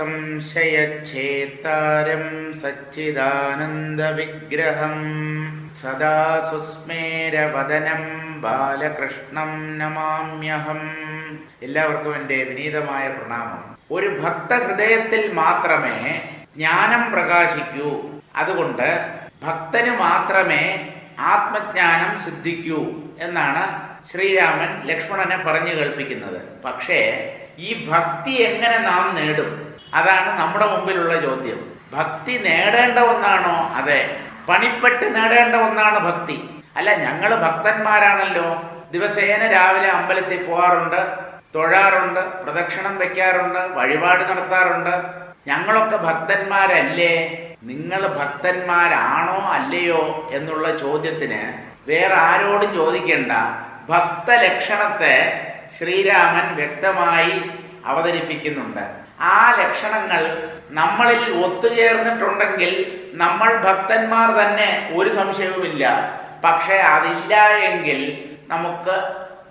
സർവസംശയച്ഛേത്താരം സച്ചിദാനന്ദവിഗ്രഹം സദാ സുസ്മേരവദനം ബാലകൃഷ്ണം നമാമ്യഹം. എല്ലാവർക്കും എന്റെ വിനീതമായ പ്രണാമം. ഒരു ഭക്തഹൃദയത്തിൽ മാത്രമേ ജ്ഞാനം പ്രകാശിക്കൂ. അതുകൊണ്ട് ഭക്തന് മാത്രമേ ആത്മജ്ഞാനം സിദ്ധിക്കൂ എന്നാണ് ശ്രീരാമൻ ലക്ഷ്മണനെ പറഞ്ഞു കേൾപ്പിക്കുന്നത്. പക്ഷേ ഈ ഭക്തി എങ്ങനെ നാം നേടും? അതാണ് നമ്മുടെ മുമ്പിലുള്ള ചോദ്യം. ഭക്തി നേടേണ്ട ഒന്നാണോ? അതെ. പണിപ്പെട്ട് നേടേണ്ട ഒന്നാണ് ഭക്തി. അല്ല ഞങ്ങൾ ഭക്തന്മാരാണല്ലോ. ദിവസേന രാവിലെ അമ്പലത്തിൽ പോകാറുണ്ട് തൊഴാറുണ്ട് പ്രദക്ഷിണം വെക്കാറുണ്ട് വഴിപാട് നടത്താറുണ്ട്. ഞങ്ങളൊക്കെ ഭക്തന്മാരല്ലേ? നിങ്ങൾ ഭക്തന്മാരാണോ അല്ലയോ എന്നുള്ള ചോദ്യത്തിന് വേറെ ആരോടും ചോദിക്കേണ്ട. ഭക്തലക്ഷണത്തെ ശ്രീരാമൻ വ്യക്തമായി അവതരിപ്പിക്കുന്നുണ്ട്. ആ ലക്ഷണങ്ങൾ നമ്മളിൽ ഒത്തുചേർന്നിട്ടുണ്ടെങ്കിൽ നമ്മൾ ഭക്തന്മാർ തന്നെ ഒരു സംശയവുമില്ല. പക്ഷേ അതില്ല എങ്കിൽ നമുക്ക്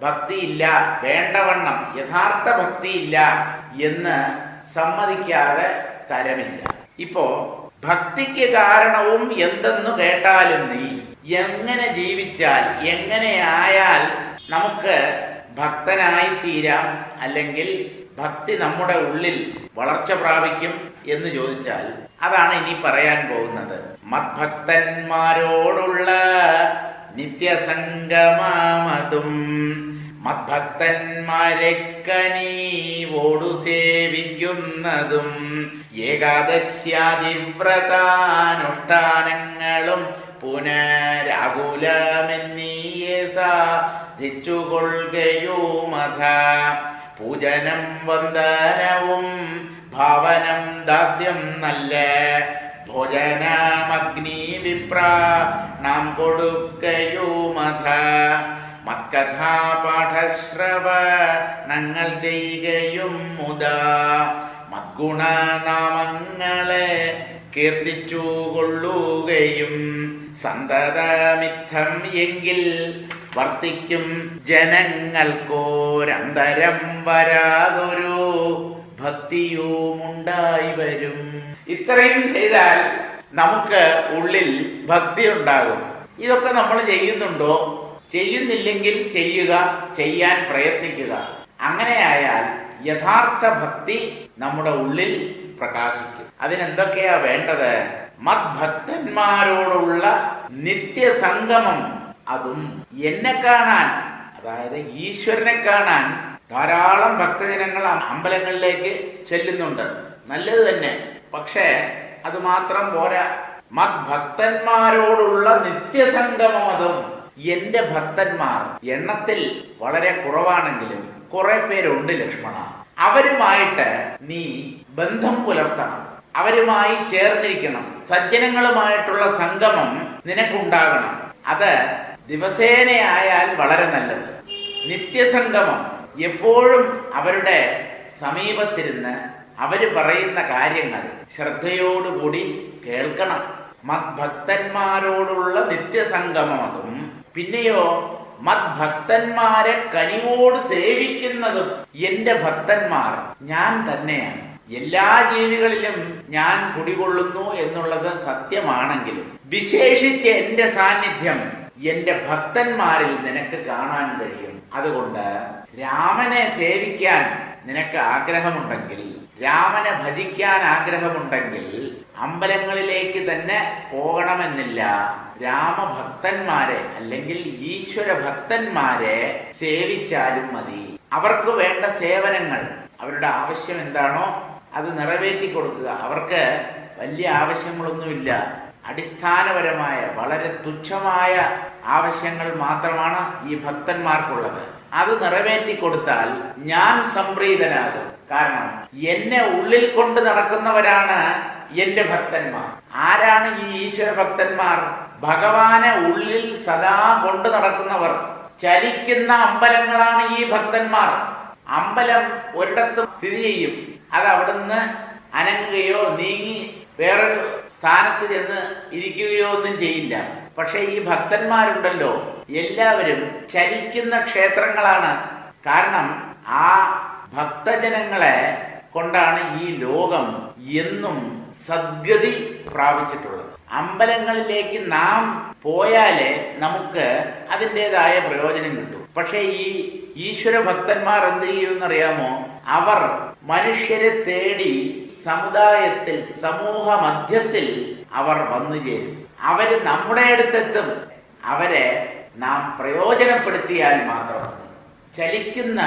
ഭക്തിയില്ല വേണ്ടവണ്ണം യഥാർത്ഥ ഭക്തിയില്ല എന്ന് സമ്മതിക്കാതെ തരമില്ല. ഇപ്പോ ഭക്തിക്ക് കാരണവും എന്തെന്നു കേട്ടാലും നീ എങ്ങനെ ജീവിച്ചാൽ എങ്ങനെയായാൽ നമുക്ക് ഭക്തനായി തീരാം അല്ലെങ്കിൽ ഭക്തി നമ്മുടെ ഉള്ളിൽ വളർച്ച പ്രാപിക്കും എന്ന് ചോദിച്ചാൽ അതാണ് ഇനി പറയാൻ പോകുന്നത്. മദ്ഭക്തന്മാരോടുള്ള നിത്യസംഗമാമതും മദ്ഭക്തന്മാരെ കനീവോടു സേവിക്കുന്നതും ഏകാദശ്യാതിവ്രതാനുഷ്ഠാനങ്ങളും പുനരാകുലമെന്നീയെ സാധിച്ചുകൊള്ളുകയുമഥ പൂജനം വന്ദനവും ഭാവനം ദാസ്യം നല്ല. ഭോജനമഗ്നി വിപ്ര നാം കൊടുക്കയുമഥ മത്കഥാപാഠശ്രവണങ്ങൾ ചെയ്യുകയും മുതാ മദ്ഗുണനാമങ്ങളെ കീർത്തിച്ചു കൊള്ളുകയും സന്തതമിത്തം എങ്കിൽ വർത്തിക്കും ജനങ്ങൾക്കോരന്തരം വരാതൊരു ഭക്തിയുമുണ്ടായി വരും. ഇത്രയും ചെയ്താൽ നമുക്ക് ഉള്ളിൽ ഭക്തി ഉണ്ടാകും ഇതൊക്കെ നമ്മൾ ചെയ്യുന്നുണ്ടോ? ചെയ്യുന്നില്ലെങ്കിൽ ചെയ്യുക ചെയ്യാൻ പ്രയത്നിക്കുക. അങ്ങനെയായാൽ യഥാർത്ഥ ഭക്തി നമ്മുടെ ഉള്ളിൽ പ്രകാശിക്കും. അതിനെന്തൊക്കെയാ വേണ്ടത്? മദ്ഭക്തന്മാരോടുള്ള നിത്യസംഗമം അതും എന്നെ കാണാൻ അതായത് ഈശ്വരനെ കാണാൻ ധാരാളം ഭക്തജനങ്ങൾ അമ്പലങ്ങളിലേക്ക് ചെല്ലുന്നുണ്ട്. നല്ലത് തന്നെ. പക്ഷേ അത് മാത്രം പോരാ. മദ്ഭക്തന്മാരോടുള്ള നിത്യസംഗമതും എന്റെ ഭക്തന്മാർ എണ്ണത്തിൽ വളരെ കുറവാണെങ്കിലും കുറെ പേരുണ്ട് ലക്ഷ്മണ. അവരുമായിട്ട് നീ ബന്ധം പുലർത്തണം. അവരുമായി ചേർന്നിരിക്കണം. സജ്ജനങ്ങളുമായിട്ടുള്ള സംഗമം നിനക്കുണ്ടാകണം. അത് ദിവസേനയായാൽ വളരെ നല്ലത്. നിത്യസംഗമം എപ്പോഴും അവരുടെ സമീപത്തിരുന്ന് അവർ പറയുന്ന കാര്യങ്ങൾ ശ്രദ്ധയോടുകൂടി കേൾക്കണം. മദ്ഭക്തന്മാരോടുള്ള നിത്യസംഗമം അതും പിന്നെയോ മദ്ഭക്തന്മാരെ കനിവോട് സേവിക്കുന്നതും എന്റെ ഭക്തന്മാർ ഞാൻ തന്നെയാണ്. എല്ലാ ജീവികളിലും ഞാൻ കുടികൊള്ളുന്നു എന്നുള്ളത് സത്യമാണെങ്കിലും വിശേഷിച്ച് എന്റെ സാന്നിധ്യം എന്റെ ഭക്തന്മാരിൽ നിനക്ക് കാണാൻ കഴിയും. അതുകൊണ്ട് രാമനെ സേവിക്കാൻ നിനക്ക് ആഗ്രഹമുണ്ടെങ്കിൽ രാമനെ ഭജിക്കാൻ ആഗ്രഹമുണ്ടെങ്കിൽ അമ്പലങ്ങളിലേക്ക് തന്നെ പോകണമെന്നില്ല. രാമഭക്തന്മാരെ അല്ലെങ്കിൽ ഈശ്വര ഭക്തന്മാരെ സേവിച്ചാലും മതി. അവർക്ക് വേണ്ട സേവനങ്ങൾ അവരുടെ ആവശ്യം എന്താണോ അത് നിറവേറ്റി കൊടുക്കുക. അവർക്ക് വലിയ ആവശ്യങ്ങളൊന്നുമില്ല. അടിസ്ഥാനപരമായ വളരെ തുച്ഛമായ ആവശ്യങ്ങൾ മാത്രമാണ് ഈ ഭക്തന്മാർക്കുള്ളത്. അത് നിറവേറ്റി കൊടുത്താൽ ഞാൻ സംപ്രീതനാകും. കാരണം എന്നെ ഉള്ളിൽ കൊണ്ട് നടക്കുന്നവരാണ് എന്റെ ഭക്തന്മാർ. ആരാണ് ഈ ഈശ്വര ഭക്തന്മാർ? ഭഗവാനെ ഉള്ളിൽ സദാ കൊണ്ട് നടക്കുന്നവർ. ചലിക്കുന്ന അമ്പലങ്ങളാണ് ഈ ഭക്തന്മാർ. അമ്പലം ഒരിടത്തും സ്ഥിതി ചെയ്യും. അത് അവിടുന്ന് അനങ്ങുകയോ നീങ്ങി വേറൊരു സ്ഥാനത്ത് ചെന്ന് ഇരിക്കുകയോ ഒന്നും ചെയ്യില്ല. പക്ഷേ ഈ ഭക്തന്മാരുണ്ടല്ലോ എല്ലാവരും ചലിക്കുന്ന ക്ഷേത്രങ്ങളാണ്. കാരണം ആ ഭക്തജനങ്ങളെ കൊണ്ടാണ് ഈ ലോകം എന്നും സദ്ഗതി പ്രാപിച്ചിട്ടുള്ളത്. അമ്പലങ്ങളിലേക്ക് നാം പോയാലേ നമുക്ക് അതിന്റെതായ പ്രയോജനം കിട്ടും. പക്ഷേ ഈ ഈശ്വര ഭക്തന്മാർ എന്ത് ചെയ്യുമെന്നറിയാമോ? അവർ മനുഷ്യരെ തേടി സമുദായത്തിൽ സമൂഹ മധ്യത്തിൽ അവർ വന്നു ചേരും. അവർ നമ്മുടെ അടുത്തെത്തും. അവരെ നാം പ്രയോജനപ്പെടുത്തിയാൽ മാത്രം. ചലിക്കുന്ന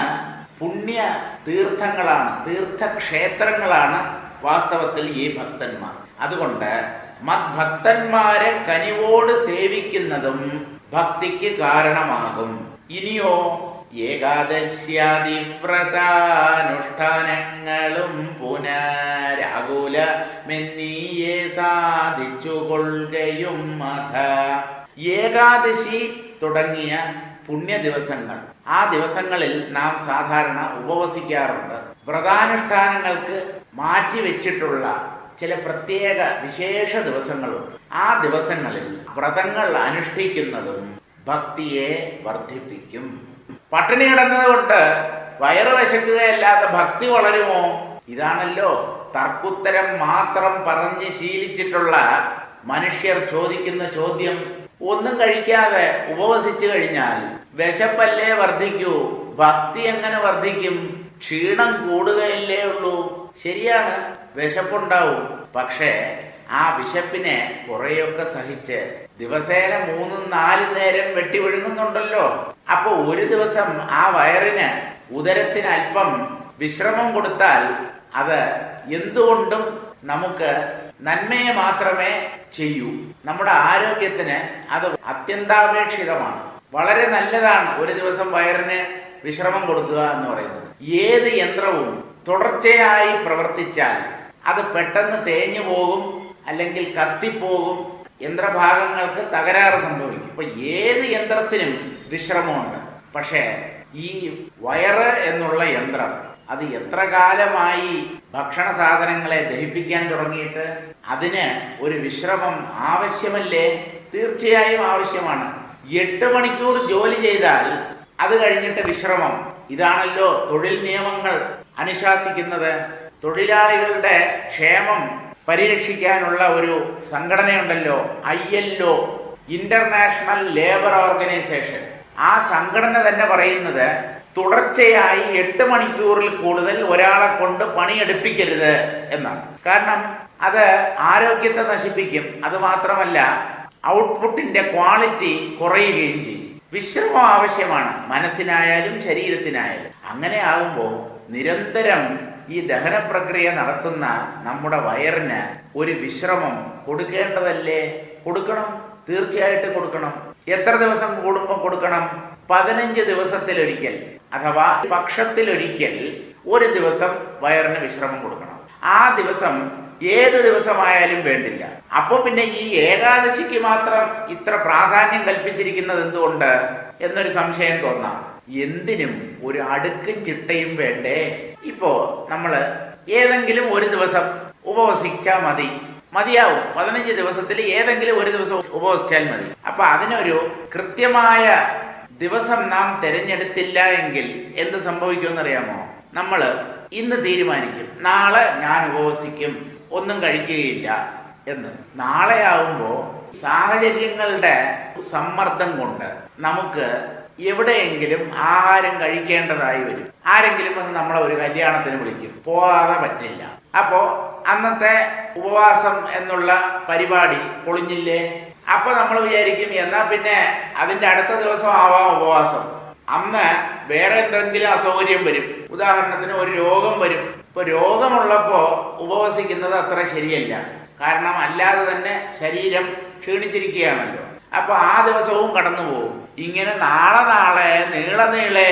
പുണ്യ തീർത്ഥങ്ങളാണ് തീർത്ഥക്ഷേത്രങ്ങളാണ് വാസ്തവത്തിൽ ഈ ഭക്തന്മാർ. അതുകൊണ്ട് മദ്ഭക്തന്മാരെ കനിവോട് സേവിക്കുന്നതും ഭക്തിക്ക് കാരണമാകും. ഇനിയോ ഏകാദശ്യാതിവ്രതാനുഷ്ഠാനങ്ങളും പുനരാകുലമെന്നീയെ സാധിച്ചു കൊള്ളുകയും അഥ ഏകാദശി തുടങ്ങിയ പുണ്യ ദിവസങ്ങൾ ആ ദിവസങ്ങളിൽ നാം സാധാരണ ഉപവസിക്കാറുണ്ട്. വ്രതാനുഷ്ഠാനങ്ങൾക്ക് മാറ്റിവെച്ചിട്ടുള്ള ചില പ്രത്യേക വിശേഷ ദിവസങ്ങളുണ്ട്. ആ ദിവസങ്ങളിൽ വ്രതങ്ങൾ അനുഷ്ഠിക്കുന്നതും ഭക്തിയെ വർദ്ധിപ്പിക്കും. പട്ടിണി കിടന്നത് കൊണ്ട് വയറ് വശക്കുകയല്ലാതെ ഭക്തി വളരുമോ? ഇതാണല്ലോ തർക്കുത്തരം മാത്രം പറഞ്ഞ് ശീലിച്ചിട്ടുള്ള മനുഷ്യർ ചോദിക്കുന്ന ചോദ്യം. ഒന്നും കഴിക്കാതെ ഉപവസിച്ചു കഴിഞ്ഞാൽ വിശപ്പല്ലേ വർദ്ധിക്കൂ? ഭക്തി എങ്ങനെ വർദ്ധിക്കും? ക്ഷീണം കൂടുകയല്ലേ ഉള്ളൂ? ശരിയാണ് വിശപ്പുണ്ടാവും. പക്ഷേ ആ വിശപ്പിനെ കുറേയൊക്കെ സഹിച്ച് ദിവസേന മൂന്നും നാല് നേരം വെട്ടി വിഴുങ്ങുന്നുണ്ടല്ലോ അപ്പൊ ഒരു ദിവസം ആ വയറിന് ഉദരത്തിന് അല്പം വിശ്രമം കൊടുത്താൽ അത് എന്തുകൊണ്ടും നമുക്ക് നന്മയെ മാത്രമേ ചെയ്യൂ. നമ്മുടെ ആരോഗ്യത്തിന് അത് അത്യന്താപേക്ഷിതമാണ്. വളരെ നല്ലതാണ് ഒരു ദിവസം വയറിന് വിശ്രമം കൊടുക്കുക എന്ന് പറയുന്നത്. ഏത് യന്ത്രവും തുടർച്ചയായി പ്രവർത്തിച്ചാൽ അത് പെട്ടെന്ന് തേഞ്ഞു പോകും അല്ലെങ്കിൽ കത്തിപ്പോകും യന്ത്രഭാഗങ്ങൾക്ക് തകരാറ് സംഭവിക്കും. ഇപ്പൊ ഏത് യന്ത്രത്തിനും വിശ്രമമുണ്ട്. പക്ഷേ ഈ വയറ് എന്നുള്ള യന്ത്രം അത് എത്ര കാലമായി ഭക്ഷണ സാധനങ്ങളെ ദഹിപ്പിക്കാൻ തുടങ്ങിയിട്ട് അതിന് ഒരു വിശ്രമം ആവശ്യമല്ലേ? തീർച്ചയായും ആവശ്യമാണ്. എട്ട് മണിക്കൂർ ജോലി ചെയ്താൽ അത് കഴിഞ്ഞിട്ട് വിശ്രമം. ഇതാണല്ലോ തൊഴിൽ നിയമങ്ങൾ അനുശാസിക്കുന്നത്. തൊഴിലാളികളുടെ ക്ഷേമം പരിരക്ഷിക്കാനുള്ള ഒരു സംഘടനയുണ്ടല്ലോ I L O international labour organisation ആ സംഘടന തന്നെ പറയുന്നത് തുടർച്ചയായി എട്ട് മണിക്കൂറിൽ കൂടുതൽ ഒരാളെ കൊണ്ട് പണിയെടുപ്പിക്കരുത് എന്നാണ്. കാരണം അത് ആരോഗ്യത്തെ നശിപ്പിക്കും. അത് മാത്രമല്ല ഔട്ട്പുട്ടിന്റെ ക്വാളിറ്റി കുറയുകയും ചെയ്യും. വിശ്രമം ആവശ്യമാണ്. മനസ്സിനായാലും ശരീരത്തിനായാലും. അങ്ങനെ ആകുമ്പോൾ നിരന്തരം ഈ ദഹന പ്രക്രിയ നടത്തുന്ന നമ്മുടെ വയറിന് ഒരു വിശ്രമം കൊടുക്കേണ്ടതല്ലേ? കൊടുക്കണം. തീർച്ചയായിട്ടും കൊടുക്കണം. എത്ര ദിവസം കൂടുമ്പോൾ കൊടുക്കണം? പതിനഞ്ച് ദിവസത്തിലൊരിക്കൽ അഥവാ പക്ഷത്തിലൊരിക്കൽ ഒരു ദിവസം വയറിന് വിശ്രമം കൊടുക്കണം. ആ ദിവസം ഏത് ദിവസമായാലും വേണ്ടില്ല. അപ്പോൾ പിന്നെ ഈ ഏകാദശിക്ക് മാത്രം ഇത്ര പ്രാധാന്യം കൽപ്പിച്ചിരിക്കുന്നത് എന്തുകൊണ്ട്? എന്നൊരു സംശയം തോന്നാം. എന്തിനും ഒരു അടുക്കും ചിട്ടയും വേണ്ടേ? ഇപ്പോ നമ്മൾ ഏതെങ്കിലും ഒരു ദിവസം ഉപവസിച്ചാൽ മതി. മതിയാവും. പതിനഞ്ച് ദിവസത്തിൽ ഏതെങ്കിലും ഒരു ദിവസം ഉപവസിച്ചാൽ മതി. അപ്പൊ അതിനൊരു കൃത്യമായ ദിവസം നാം തിരഞ്ഞെടുത്തില്ല എങ്കിൽ എന്ത് സംഭവിക്കുമെന്നറിയാമോ? നമ്മൾ ഇന്ന് തീരുമാനിക്കും. നാളെ ഞാൻ ഉപവസിക്കും. ഒന്നും കഴിക്കുകയില്ല എന്ന്. നാളെ ആവുമ്പോൾ സാഹചര്യങ്ങളുടെ സമ്മർദ്ദം കൊണ്ട് നമുക്ക് എവിടെയെങ്കിലും ആഹാരം കഴിക്കേണ്ടതായി വരും. ആരെങ്കിലും വന്ന് നമ്മളെ ഒരു കല്യാണത്തിന് വിളിക്കും. പോകാതെ പറ്റില്ല. അപ്പോ അന്നത്തെ ഉപവാസം എന്നുള്ള പരിപാടി പൊളിഞ്ഞില്ലേ? അപ്പൊ നമ്മൾ വിചാരിക്കും എന്നാ പിന്നെ അതിന്റെ അടുത്ത ദിവസം ആവാം ഉപവാസം. അന്ന് വേറെ എന്തെങ്കിലും അസൗകര്യം വരും. ഉദാഹരണത്തിന് ഒരു രോഗം വരും. ഇപ്പൊ രോഗമുള്ളപ്പോ ഉപവസിക്കുന്നത് അത്ര ശരിയല്ല. കാരണം അല്ലാതെ തന്നെ ശരീരം ക്ഷീണിച്ചിരിക്കുകയാണല്ലോ. അപ്പൊ ആ ദിവസവും കടന്നു പോകും ഇങ്ങനെ നാളെ നാളെ നീള നീളെ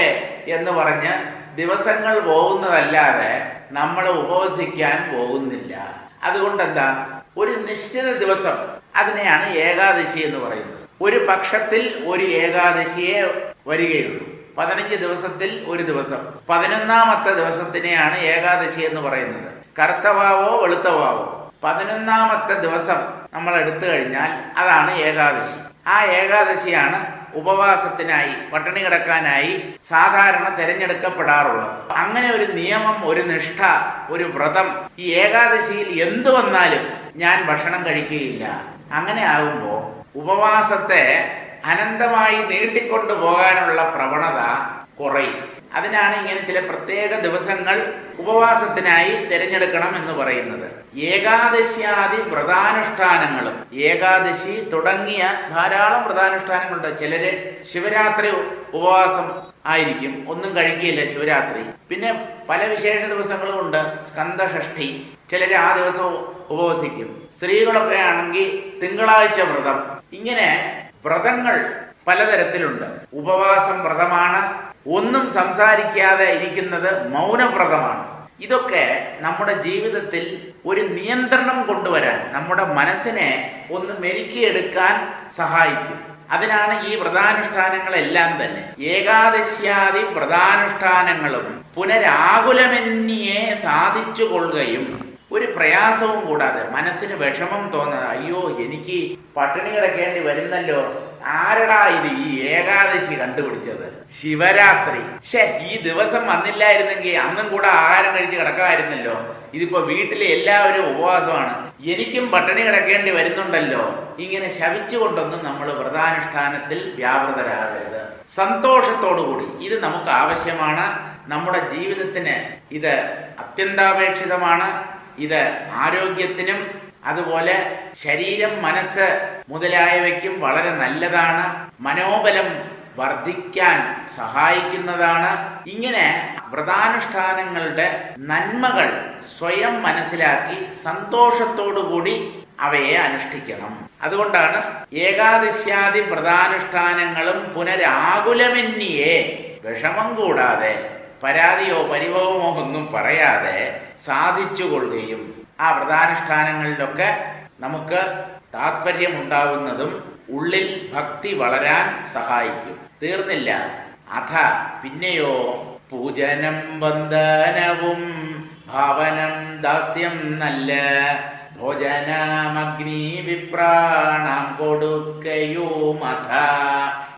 എന്ന് പറഞ്ഞ് ദിവസങ്ങൾ പോകുന്നതല്ലാതെ നമ്മൾ ഉപവസിക്കാൻ പോകുന്നില്ല. അതുകൊണ്ട് എന്താ ഒരു നിശ്ചിത ദിവസം അതിനെയാണ് ഏകാദശി എന്ന് പറയുന്നത്. ഒരു പക്ഷത്തിൽ ഒരു ഏകാദശിയെ വരികയുള്ളൂ. പതിനഞ്ച് ദിവസത്തിൽ ഒരു ദിവസം. പതിനൊന്നാമത്തെ ദിവസത്തിനെയാണ് ഏകാദശി എന്ന് പറയുന്നത്. കറുത്തവാവോ വെളുത്തവാവോ? പതിനൊന്നാമത്തെ ദിവസം നമ്മൾ എടുത്തു കഴിഞ്ഞാൽ അതാണ് ഏകാദശി. ആ ഏകാദശിയാണ് ഉപവാസത്തിനായി പട്ടിണി കിടക്കാനായി സാധാരണ തിരഞ്ഞെടുക്കപ്പെടാറുള്ളത്. അങ്ങനെ ഒരു നിയമം ഒരു നിഷ്ഠ ഒരു വ്രതം ഈ ഏകാദശിയിൽ എന്തു വന്നാലും ഞാൻ ഭക്ഷണം കഴിക്കുകയില്ല. അങ്ങനെ ആകുമ്പോൾ ഉപവാസത്തെ അനന്തമായി നീട്ടിക്കൊണ്ടു പോകാനുള്ള പ്രവണത കുറയും. അതിനാണ് ഇങ്ങനെ ചില പ്രത്യേക ദിവസങ്ങൾ ഉപവാസത്തിനായി തിരഞ്ഞെടുക്കണം എന്ന് പറയുന്നത്. ഏകാദശിയാദി വ്രതാനുഷ്ഠാനങ്ങളും ഏകാദശി തുടങ്ങിയ ധാരാളം വ്രതാനുഷ്ഠാനങ്ങളുണ്ട്. ചിലര് ശിവരാത്രി ഉപവാസം ആയിരിക്കും ഒന്നും കഴിക്കുകയില്ല ശിവരാത്രി. പിന്നെ പല വിശേഷ ദിവസങ്ങളും ഉണ്ട് സ്കന്ദഷഷ്ഠി ചിലര് ആ ദിവസം ഉപവസിക്കും. സ്ത്രീകളൊക്കെ ആണെങ്കിൽ തിങ്കളാഴ്ച വ്രതം. ഇങ്ങനെ വ്രതങ്ങൾ പലതരത്തിലുണ്ട്. ഉപവാസം വ്രതമാണ് ഒന്നും സംസാരിക്കാതെ ഇരിക്കുന്നത് മൗനവ്രതമാണ്. ഇതൊക്കെ നമ്മുടെ ജീവിതത്തിൽ ഒരു നിയന്ത്രണം കൊണ്ടുവരാൻ നമ്മുടെ മനസ്സിനെ ഒന്ന് മെരുക്കിയെടുക്കാൻ സഹായിക്കും. അതിനാണ് ഈ വ്രതാനുഷ്ഠാനങ്ങളെല്ലാം തന്നെ. ഏകാദശ്യാദി വ്രതാനുഷ്ഠാനങ്ങളും പുനരാകുലമെന്നിയെ സാധിച്ചു കൊള്ളുകയും ഒരു പ്രയാസവും കൂടാതെ മനസ്സിന് വിഷമം തോന്നുന്നത് അയ്യോ എനിക്ക് പട്ടിണി കിടക്കേണ്ടി വരുന്നല്ലോ ആരടാ ഇത് ഈ ഏകാദശി കണ്ടുപിടിച്ചത്? ശിവരാത്രി. ഷേ ഈ ദിവസം വന്നില്ലായിരുന്നെങ്കിൽ അന്നും കൂടെ ആഹാരം കഴിച്ച് കിടക്കാമായിരുന്നല്ലോ. ഇതിപ്പോ വീട്ടിലെ എല്ലാവരും ഉപവാസമാണ്. എനിക്കും പട്ടിണി കിടക്കേണ്ടി വരുന്നുണ്ടല്ലോ. ഇങ്ങനെ ശവിച്ചുകൊണ്ടൊന്നും നമ്മൾ വ്രതാനുഷ്ഠാനത്തിൽ വ്യാപൃതരാകരുത്. സന്തോഷത്തോടുകൂടി ഇത് നമുക്ക് ആവശ്യമാണ്. നമ്മുടെ ജീവിതത്തിന് ഇത് അത്യന്താപേക്ഷിതമാണ്. ഇത് ആരോഗ്യത്തിനും അതുപോലെ ശരീരം മനസ്സ് മുതലായവയ്ക്കും വളരെ നല്ലതാണ്. മനോബലം വർദ്ധിക്കാൻ സഹായിക്കുന്നതാണ്. ഇങ്ങനെ വ്രതാനുഷ്ഠാനങ്ങളുടെ നന്മകൾ സ്വയം മനസ്സിലാക്കി സന്തോഷത്തോടുകൂടി അവയെ അനുഷ്ഠിക്കണം. അതുകൊണ്ടാണ് ഏകാദശ്യാദി വ്രതാനുഷ്ഠാനങ്ങളും പുനരാകുലമെന്നിയെ വിഷമം കൂടാതെ പരാതിയോ പരിഭവമോ ഒന്നും പറയാതെ സാധിച്ചുകൊള്ളുകയും ആ വ്രതാനുഷ്ഠാനങ്ങളിലൊക്കെ നമുക്ക് താത്പര്യമുണ്ടാവുന്നതും ഉള്ളിൽ ഭക്തി വളരാൻ സഹായിക്കും. തീർന്നില്ല. അഥ പിന്നെയോ പൂജനം വന്ദനവും ഭാവനം ദാസ്യം നല്ല ഭോജനമഗ്നി വിപ്രാണം കൊടുക്കയുമഥ.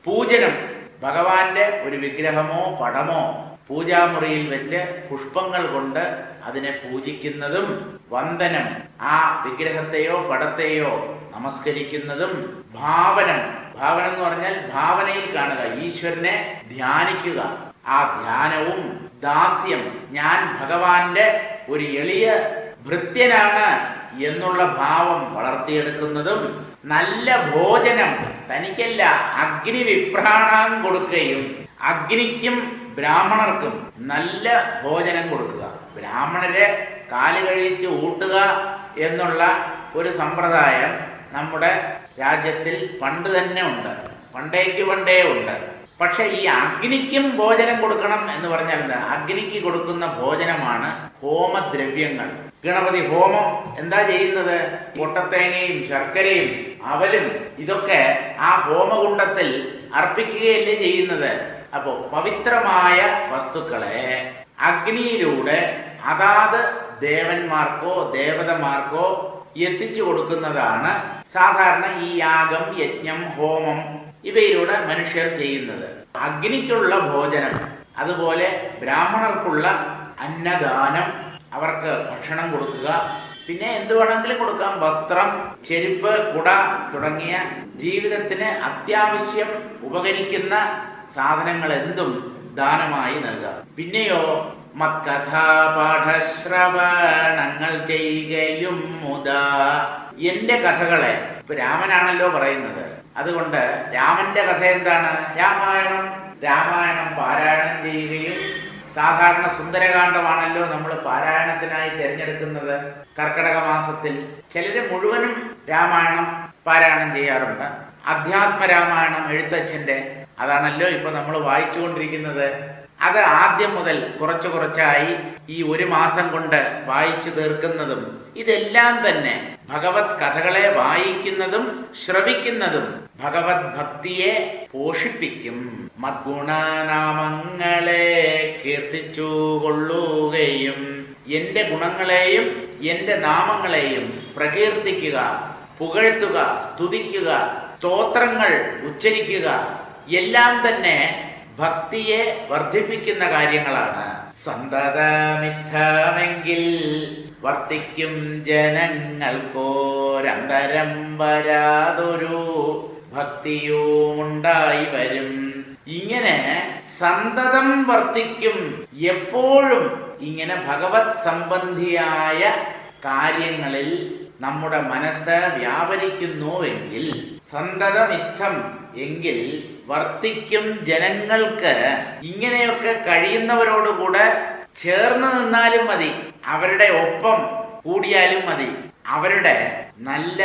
പൂജനം ഭഗവാന്റെ ഒരു വിഗ്രഹമോ പടമോ പൂജാമുറിയിൽ വെച്ച് പുഷ്പങ്ങൾ കൊണ്ട് അതിനെ പൂജിക്കുന്നതും വന്ദനം ആ വിഗ്രഹത്തെയോ പടത്തെയോ നമസ്കരിക്കുന്നതും ഭാവനം. ഭാവനം എന്ന് പറഞ്ഞാൽ ഭാവനയിൽ കാണുക ഈശ്വരനെ ധ്യാനിക്കുക. ആ ധ്യാനവും ദാസ്യം ഞാൻ ഭഗവാന്റെ ഒരു എളിയ ഭൃത്യനാണ് എന്നുള്ള ഭാവം വളർത്തിയെടുക്കുന്നതും നല്ല ഭോജനം തനിക്കല്ല അഗ്നി വിപ്രാണം കൊടുക്കുകയും അഗ്നിക്കും ബ്രാഹ്മണർക്കും നല്ല ഭോജനം കൊടുക്കുക. ബ്രാഹ്മണരെ കാൽ കഴിച്ച് ഊട്ടുക എന്നുള്ള ഒരു സമ്പ്രദായം നമ്മുടെ രാജ്യത്തിൽ പണ്ട് തന്നെ ഉണ്ട്. പണ്ടേക്ക് പണ്ടേ ഉണ്ട്. പക്ഷേ ഈ അഗ്നിക്കും ഭോജനം കൊടുക്കണം എന്ന് പറഞ്ഞാൽ എന്താ? അഗ്നിക്ക് കൊടുക്കുന്ന ഭോജനമാണ് ഹോമദ്രവ്യങ്ങൾ. ഗണപതി ഹോമം എന്താ ചെയ്യുന്നത്? പൊട്ടത്തേങ്ങയും ശർക്കരയും അവലും ഇതൊക്കെ ആ ഹോമകുണ്ടത്തിൽ അർപ്പിക്കുകയല്ലേ ചെയ്യുന്നത്? അപ്പോൾ പവിത്രമായ വസ്തുക്കളെ അഗ്നിയിലൂടെ അതാത് ദേവന്മാർക്കോ ദേവതമാർക്കോ എത്തിച്ചു കൊടുക്കുന്നതാണ് സാധാരണ ഈ യാഗം യജ്ഞം ഹോമം ഇവയിലൂടെ മനുഷ്യർ ചെയ്യുന്നത്. അഗ്നിക്കുള്ള ഭോജനം അതുപോലെ ബ്രാഹ്മണർക്കുള്ള അന്നദാനം അവർക്ക് ഭക്ഷണം കൊടുക്കുക പിന്നെ എന്ത് വേണമെങ്കിലും കൊടുക്കാം. വസ്ത്രം ചെരുപ്പ് കുട തുടങ്ങിയ ജീവിതത്തിന് അത്യാവശ്യം ഉപകരിക്കുന്ന സാധനങ്ങൾ എന്തും ദാനമായി നൽകുക പിന്നെയോ മത്കഥാപാഠശ്രവണങ്ങൾ ചെയ്യുകയും മുതാ. എന്റെ കഥകളെ ഇപ്പൊ രാമനാണല്ലോ പറയുന്നത്. അതുകൊണ്ട് രാമന്റെ കഥ എന്താണ്? രാമായണം. രാമായണം പാരായണം ചെയ്യുകയും സാധാരണ സുന്ദരകാന്ഡമാണല്ലോ നമ്മൾ പാരായണത്തിനായി തിരഞ്ഞെടുക്കുന്നത്. കർക്കടക മാസത്തിൽ ചിലര് മുഴുവനും രാമായണം പാരായണം ചെയ്യാറുണ്ട്. അധ്യാത്മ രാമായണം എഴുത്തച്ഛന്റെ അതാണല്ലോ ഇപ്പൊ നമ്മൾ വായിച്ചുകൊണ്ടിരിക്കുന്നത്. അത് ആദ്യം മുതൽ കുറച്ചു കുറച്ചായി ഈ ഒരു മാസം കൊണ്ട് വായിച്ചു തീർക്കുന്നതും ഇതെല്ലാം തന്നെ ഭഗവത് കഥകളെ വായിക്കുന്നതും ശ്രവിക്കുന്നതും ഭഗവത് ഭക്തിയെ പോഷിപ്പിക്കും. മദ്ഗുണനാമങ്ങളെ കീർത്തിച്ചു കൊള്ളുകയും എന്റെ ഗുണങ്ങളെയും എന്റെ നാമങ്ങളെയും പ്രകീർത്തിക്കുക പുകഴ്ത്തുക സ്തുതിക്കുക സ്തോത്രങ്ങൾ ഉച്ചരിക്കുക എല്ലാം തന്നെ ഭക്തിയെ വർദ്ധിപ്പിക്കുന്ന കാര്യങ്ങളാണ്. സന്തതമിഥമെങ്കിൽ വർത്തിക്കും ജനങ്ങൾക്കോരന്തരം വരാതൊരു ഭക്തിയുമുണ്ടായി വരും. ഇങ്ങനെ സന്തതം വർത്തിക്കും എപ്പോഴും ഇങ്ങനെ ഭഗവത് സംബന്ധിയായ കാര്യങ്ങളിൽ നമ്മുടെ മനസ്സ് വ്യാപരിക്കുന്നുവെങ്കിൽ സന്തതമിത്തം എങ്കിൽ വർത്തിക്കും ജനങ്ങൾക്ക് ഇങ്ങനെയൊക്കെ കഴിയുന്നവരോടുകൂടെ ചേർന്ന് നിന്നാലും മതി. അവരുടെ ഒപ്പം കൂടിയാലും മതി. അവരുടെ നല്ല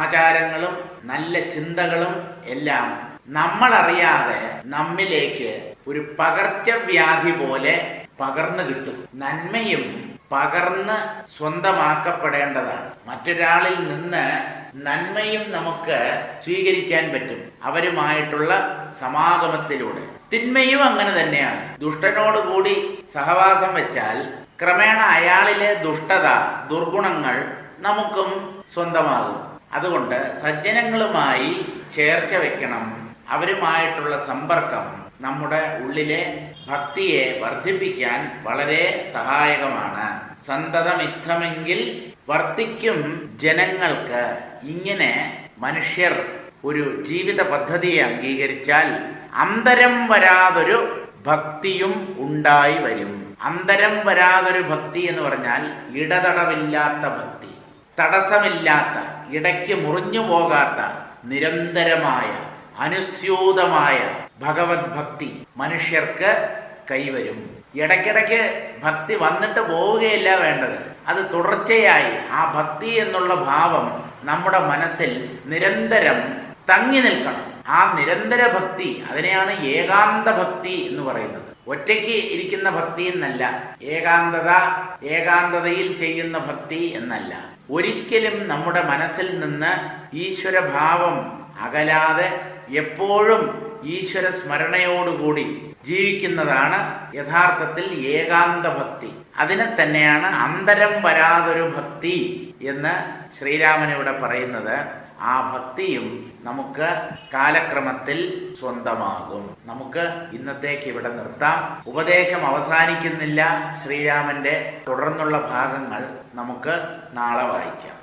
ആചാരങ്ങളും നല്ല ചിന്തകളും എല്ലാം നമ്മൾ അറിയാതെ നമ്മിലേക്ക് ഒരു പകർച്ചവ്യാധി പോലെ പകർന്നു കിട്ടും. നന്മയും പകർന്ന് സ്വന്തമാക്കപ്പെടേണ്ടതാണ്. മറ്റൊരാളിൽ നിന്ന് നന്മയും നമുക്ക് സ്വീകരിക്കാൻ പറ്റും. അവരുമായിട്ടുള്ള സമാഗമത്തിലൂടെ. തിന്മയും അങ്ങനെ തന്നെയാണ്. ദുഷ്ടനോട് കൂടി സഹവാസം വെച്ചാൽ ക്രമേണ അയാളിലെ ദുഷ്ടത ദുർഗുണങ്ങൾ നമുക്കും സ്വന്തമാകും. അതുകൊണ്ട് സജ്ജനങ്ങളുമായി ചേർച്ച വെക്കണം. അവരുമായിട്ടുള്ള സമ്പർക്കം നമ്മുടെ ഉള്ളിലെ ഭക്തിയെ വർദ്ധിപ്പിക്കാൻ വളരെ സഹായകമാണ്. സന്തതമിത്തമെങ്കിൽ വർത്തിക്കും ജനങ്ങൾക്ക് ഇങ്ങനെ മനുഷ്യർ ഒരു ജീവിത പദ്ധതിയെ അംഗീകരിച്ചാൽ അന്തരം വരാതൊരു ഭക്തിയും ഉണ്ടായി വരും. അന്തരം വരാതൊരു ഭക്തി എന്ന് പറഞ്ഞാൽ ഇടതടവില്ലാത്ത ഭക്തി തടസ്സമില്ലാത്ത ഇടയ്ക്ക് മുറിഞ്ഞു പോകാത്ത നിരന്തരമായ അനുസ്യൂതമായ ഭഗവത് ഭക്തി മനുഷ്യർക്ക് കൈവരും. ഇടയ്ക്കിടയ്ക്ക് ഭക്തി വന്നിട്ട് പോവുകയല്ല വേണ്ടത്. അത് തുടർച്ചയായി ആ ഭക്തി എന്നുള്ള ഭാവം നമ്മുടെ മനസ്സിൽ നിരന്തരം തങ്ങി നിൽക്കണം. ആ നിരന്തര ഭക്തി അതിനെയാണ് ഏകാന്ത ഭക്തി എന്ന് പറയുന്നത്. ഒറ്റയ്ക്ക് ഇരിക്കുന്ന ഭക്തി എന്നല്ല ഏകാന്തത ഏകാന്തതയിൽ ചെയ്യുന്ന ഭക്തി എന്നല്ല. ഒരിക്കലും നമ്മുടെ മനസ്സിൽ നിന്ന് ഈശ്വരഭാവം അകലാതെ എപ്പോഴും ഈശ്വര സ്മരണയോടുകൂടി ജീവിക്കുന്നതാണ് യഥാർത്ഥത്തിൽ ഏകാന്ത ഭക്തി അതിനെ തന്നെയാണ് അന്തരം വരാതൊരു ഭക്തി എന്ന് ശ്രീരാമൻ ഇവിടെ പറയുന്നത്. ആ ഭക്തിയും നമുക്ക് കാലക്രമത്തിൽ സ്വന്തമാകും. നമുക്ക് ഇന്നത്തേക്ക് ഇവിടെ നിർത്താം. ഉപദേശം അവസാനിക്കുന്നില്ല. ശ്രീരാമന്റെ തുടർന്നുള്ള ഭാഗങ്ങൾ നമുക്ക് നാളെ വായിക്കാം.